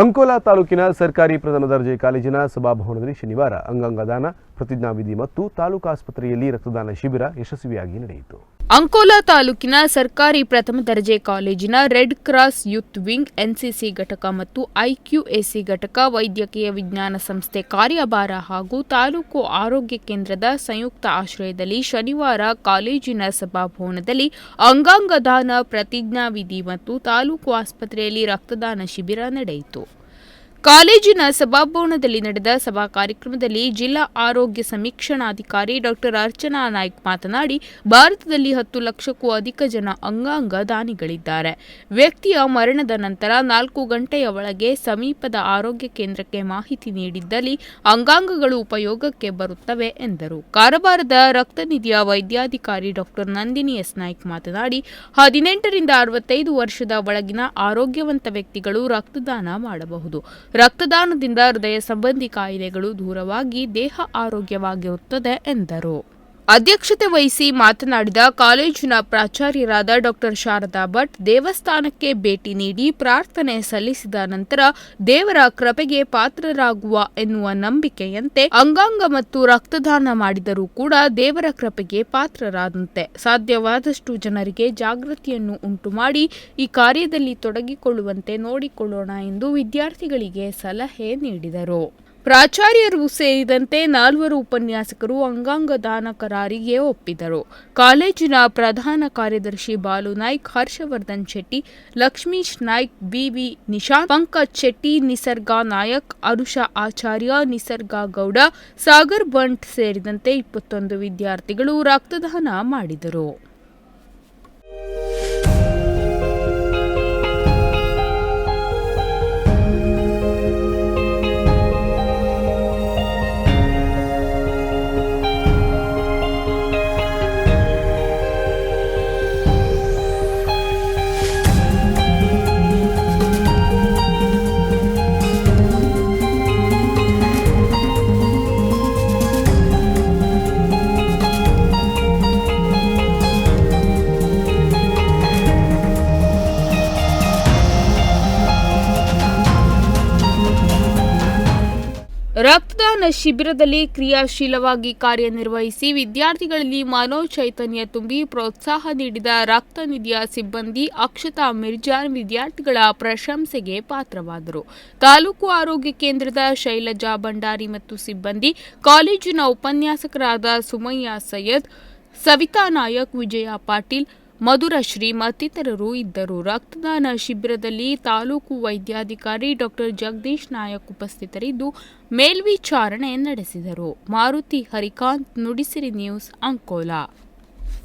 ಅಂಕೋಲಾ ತಾಲೂಕಿನ ಸರ್ಕಾರಿ ಪ್ರಥಮ ದರ್ಜೆ ಕಾಲೇಜಿನ ಸಭಾಭವನದಲ್ಲಿ ಶನಿವಾರ ಅಂಗಾಂಗ ದಾನ, ಪ್ರತಿಜ್ಞಾವಿಧಿ ಮತ್ತು ತಾಲೂಕು ಆಸ್ಪತ್ರೆಯಲ್ಲಿ ರಕ್ತದಾನ ಶಿಬಿರ ಯಶಸ್ವಿಯಾಗಿ ನಡೆಯಿತು. ಅಂಕೋಲಾ ತಾಲೂಕಿನ ಸರ್ಕಾರಿ ಪ್ರಥಮ ದರ್ಜೆ ಕಾಲೇಜಿನ red cross youth wing NCC ಘಟಕ ಮತ್ತು ಐಕ್ಯೂಎಸಿ ಘಟಕ ವೈದ್ಯಕೀಯ ವಿಜ್ಞಾನ ಸಂಸ್ಥೆ ಕಾರ್ಯಭಾರ ಹಾಗೂ ತಾಲೂಕು ಆರೋಗ್ಯ ಕೇಂದ್ರದ ಸಂಯುಕ್ತ ಆಶ್ರಯದಲ್ಲಿ ಶನಿವಾರ ಕಾಲೇಜಿನ ಸಭಾಭವನದಲ್ಲಿ ಅಂಗಾಂಗ ದಾನ ಪ್ರತಿಜ್ಞಾವಿಧಿ ಮತ್ತು ತಾಲೂಕು ಆಸ್ಪತ್ರೆಯಲ್ಲಿ ರಕ್ತದಾನ ಶಿಬಿರ ನಡೆಯಿತು. ಕಾಲೇಜಿನ ಸಭಾಭವನದಲ್ಲಿ ನಡೆದ ಸಭಾ ಕಾರ್ಯಕ್ರಮದಲ್ಲಿ ಜಿಲ್ಲಾ ಆರೋಗ್ಯ ಸಮೀಕ್ಷಣಾಧಿಕಾರಿ ಡಾಕ್ಟರ್ ಅರ್ಚನಾ ನಾಯ್ಕ್ ಮಾತನಾಡಿ, ಭಾರತದಲ್ಲಿ ಹತ್ತು ಲಕ್ಷಕ್ಕೂ ಅಧಿಕ ಜನ ಅಂಗಾಂಗ ದಾನಿಗಳಿದ್ದಾರೆ. ವ್ಯಕ್ತಿಯ ಮರಣದ ನಂತರ ನಾಲ್ಕು ಗಂಟೆಯ ಒಳಗೆ ಸಮೀಪದ ಆರೋಗ್ಯ ಕೇಂದ್ರಕ್ಕೆ ಮಾಹಿತಿ ನೀಡಿದ್ದಲ್ಲಿ ಅಂಗಾಂಗಗಳು ಉಪಯೋಗಕ್ಕೆ ಬರುತ್ತವೆ ಎಂದರು. ಕಾರವಾರದ ರಕ್ತನಿಧಿಯ ವೈದ್ಯಾಧಿಕಾರಿ ಡಾಕ್ಟರ್ ನಂದಿನಿ ಎಸ್. ನಾಯ್ಕ್ ಮಾತನಾಡಿ, ಹದಿನೆಂಟರಿಂದ ಅರವತ್ತೈದು ವರ್ಷದ ಒಳಗಿನ ಆರೋಗ್ಯವಂತ ವ್ಯಕ್ತಿಗಳು ರಕ್ತದಾನ ಮಾಡಬಹುದು. ರಕ್ತದಾನದಿಂದ ಹೃದಯ ಸಂಬಂಧಿ ಕಾಯಿಲೆಗಳು ದೂರವಾಗಿ ದೇಹ ಆರೋಗ್ಯವಾಗಿರುತ್ತದೆ ಎಂದರು. ಅಧ್ಯಕ್ಷತೆ ವಹಿಸಿ ಮಾತನಾಡಿದ ಕಾಲೇಜಿನ ಪ್ರಾಚಾರ್ಯರಾದ ಡಾಕ್ಟರ್ ಶಾರದಾ ಭಟ್, ದೇವಸ್ಥಾನಕ್ಕೆ ಭೇಟಿ ನೀಡಿ ಪ್ರಾರ್ಥನೆ ಸಲ್ಲಿಸಿದ ನಂತರ ದೇವರ ಕೃಪೆಗೆ ಪಾತ್ರರಾಗುವ ಎನ್ನುವ ನಂಬಿಕೆಯಂತೆ ಅಂಗಾಂಗ ಮತ್ತು ರಕ್ತದಾನ ಮಾಡಿದರೂ ಕೂಡ ದೇವರ ಕೃಪೆಗೆ ಪಾತ್ರರಾದಂತೆ. ಸಾಧ್ಯವಾದಷ್ಟು ಜನರಿಗೆ ಜಾಗೃತಿಯನ್ನು ಉಂಟು ಮಾಡಿ ಈ ಕಾರ್ಯದಲ್ಲಿ ತೊಡಗಿಕೊಳ್ಳುವಂತೆ ನೋಡಿಕೊಳ್ಳೋಣ ಎಂದು ವಿದ್ಯಾರ್ಥಿಗಳಿಗೆ ಸಲಹೆ ನೀಡಿದರು. ಪ್ರಾಚಾರ್ಯರು ಸೇರಿದಂತೆ ನಾಲ್ವರು ಉಪನ್ಯಾಸಕರು ಅಂಗಾಂಗ ದಾನ ಕರಾರಿಗೆ ಒಪ್ಪಿದರು. ಕಾಲೇಜಿನ ಪ್ರಧಾನ ಕಾರ್ಯದರ್ಶಿ ಬಾಲು ನಾಯ್ಕ್, ಹರ್ಷವರ್ಧನ್ ಶೆಟ್ಟಿ ಲಕ್ಷ್ಮೀಶ್ ನಾಯ್ಕ್, ಬಿವಿ ನಿಶಾಂತ್, ಪಂಕಜ್ ಶೆಟ್ಟಿ, ನಿಸರ್ಗ ನಾಯಕ್, ಅರುಷಾ ಆಚಾರ್ಯ, ನಿಸರ್ಗ ಗೌಡ, ಸಾಗರ್ ಬಂಟ್ ಸೇರಿದಂತೆ ಇಪ್ಪತ್ತೊಂದು ವಿದ್ಯಾರ್ಥಿಗಳು ರಕ್ತದಾನ ಮಾಡಿದರು. ರಕ್ತದಾನ ಶಿಬಿರದಲ್ಲಿ ಕ್ರಿಯಾಶೀಲವಾಗಿ ಕಾರ್ಯನಿರ್ವಹಿಸಿ ವಿದ್ಯಾರ್ಥಿಗಳಲ್ಲಿ ಮನೋಚೈತನ್ಯ ತುಂಬಿ ಪ್ರೋತ್ಸಾಹ ನೀಡಿದ ರಕ್ತ ನಿಧಿಯ ಸಿಬ್ಬಂದಿ ಅಕ್ಷತಾ ಮಿರ್ಜಾನ್ ವಿದ್ಯಾರ್ಥಿಗಳ ಪ್ರಶಂಸೆಗೆ ಪಾತ್ರವಾದರು. ತಾಲೂಕು ಆರೋಗ್ಯ ಕೇಂದ್ರದ ಶೈಲಜಾ ಭಂಡಾರಿ ಮತ್ತು ಸಿಬ್ಬಂದಿ, ಕಾಲೇಜಿನ ಉಪನ್ಯಾಸಕರಾದ ಸುಮಯ್ಯ ಸೈಯದ್, ಸವಿತಾ ನಾಯಕ್, ವಿಜಯ ಪಾಟೀಲ್ ಮಧುರಶ್ರೀ ಮತ್ತಿತರರು ಇದ್ದರು. ರಕ್ತದಾನ ಶಿಬಿರದಲ್ಲಿ ತಾಲೂಕು ವೈದ್ಯಾಧಿಕಾರಿ ಡಾಕ್ಟರ್ ಜಗದೀಶ್ ನಾಯಕ್ ಉಪಸ್ಥಿತರಿದ್ದು ಮೇಲ್ವಿಚಾರಣೆ ನಡೆಸಿದರು. ಮಾರುತಿ ಹರಿಕಾಂತ್ ನುಡಿಸಿರಿ ನ್ಯೂಸ್ ಅಂಕೋಲಾ.